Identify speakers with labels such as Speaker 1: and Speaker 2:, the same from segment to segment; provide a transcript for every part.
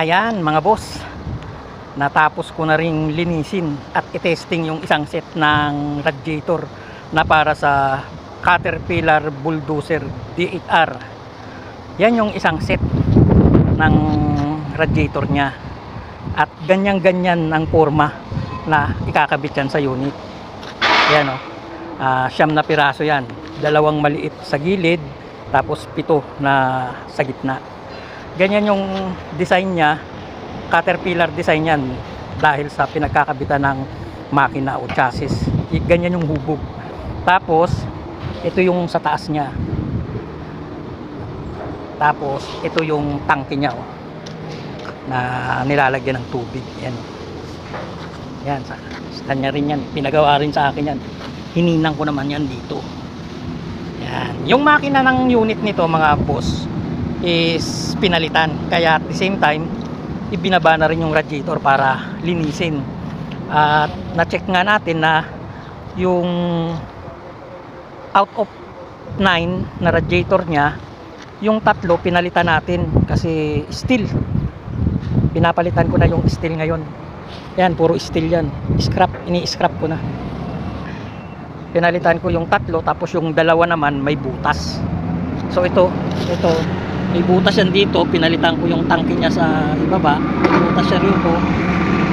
Speaker 1: Ayan mga boss, natapos ko na ring linisin at itesting yung isang set ng radiator na para sa Caterpillar Bulldozer D8R. Yan yung isang set ng radiator niya. At ganyan-ganyan ang forma na ikakabit yan sa unit. Yan o. Ah, siyam na piraso yan. Dalawang maliit sa gilid, tapos pito na sa gitna. Ganyan yung design niya, Caterpillar design yan dahil sa pinagkakabitan ng makina o chassis. Ganyan yung hubog. Tapos, ito yung sa taas niya. Tapos, ito yung tangke niya oh, na nilalagyan ng tubig. Yan. Yan, sa, sa rin yan. Pinagawa rin sa akin yan. Hininang ko naman yan dito. Yan. Yung makina ng unit nito mga boss is pinalitan. Kaya at the same time, ibinaba na rin yung radiator para linisin. At na-check nga natin na yung out of 9 na radiator niya, yung tatlo pinalitan natin kasi steel. Pinapalitan ko na yung steel ngayon. Yan, puro steel yan. Scrap, ini-scrap ko na. Pinalitan ko yung tatlo tapos yung dalawa naman may butas. So ito, ito, may butas yan dito. Pinalitan ko yung tangke niya sa ibaba. May butas siya rito.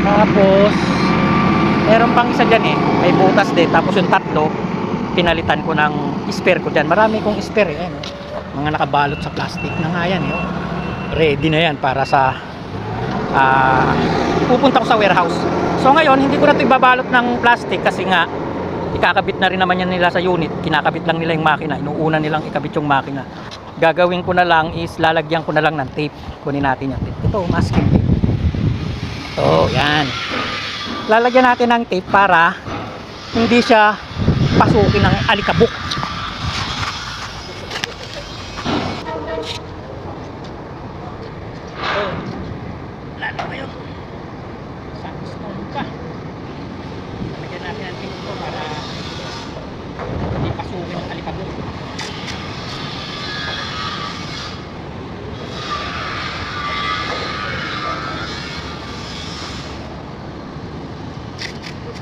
Speaker 1: Tapos, meron pang isa dyan eh. May butas din. Tapos yung tatlo, pinalitan ko ng spare ko dyan. Marami kong spare eh. Ano? Mga nakabalot sa plastic na nga yan. Eh. oh. Ready na yan para sa ah, pupunta ko sa warehouse. So ngayon, hindi ko na ito ibabalot ng plastic kasi nga ikakabit na rin naman yan nila sa unit. Kinakabit lang nila yung makina. Inuuna nilang ikabit yung makina. Gagawin ko na lang is lalagyan ko na lang ng tape. Kunin natin yung tape. Ito, masking tape. Ito, yan. Lalagyan natin ng tape para hindi siya pasukin ng alikabok.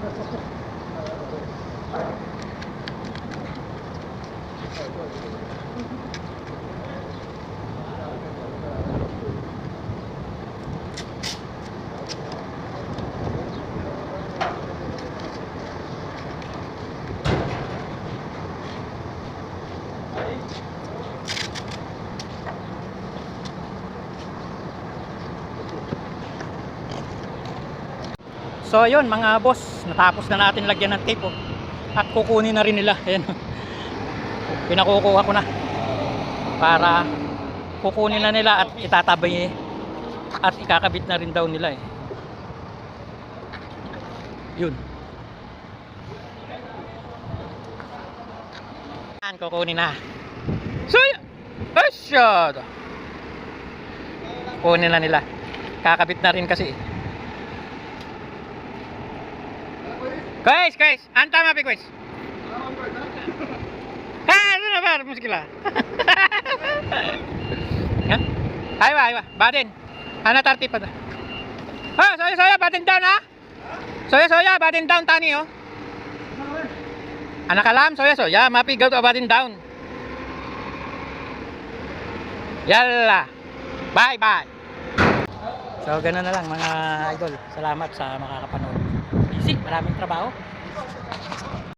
Speaker 1: Gracias. So ayun mga boss, natapos na natin lagyan ng tape oh. At kukunin na rin nila. Ayan. Pinakukuha ko na. Para kukunin na nila at itatabay eh. At ikakabit na rin daw nila eh. Yun. Yan, kukunin na. So, Asyad! Kunin na nila. Kakabit na rin kasi eh. Guys, guys, anta mapi guys. Ha, ano na ba? Muskila. Ay ba, ay ba. Badin. Ana tarti pa. Ha, soya soya badin down ha. Soya soya badin down tani oh. Anak alam soya soya mapi gaw badin down. Yalla. Bye bye. So, ganun na lang mga idol. Salamat sa makakapanood. Maraming trabaho.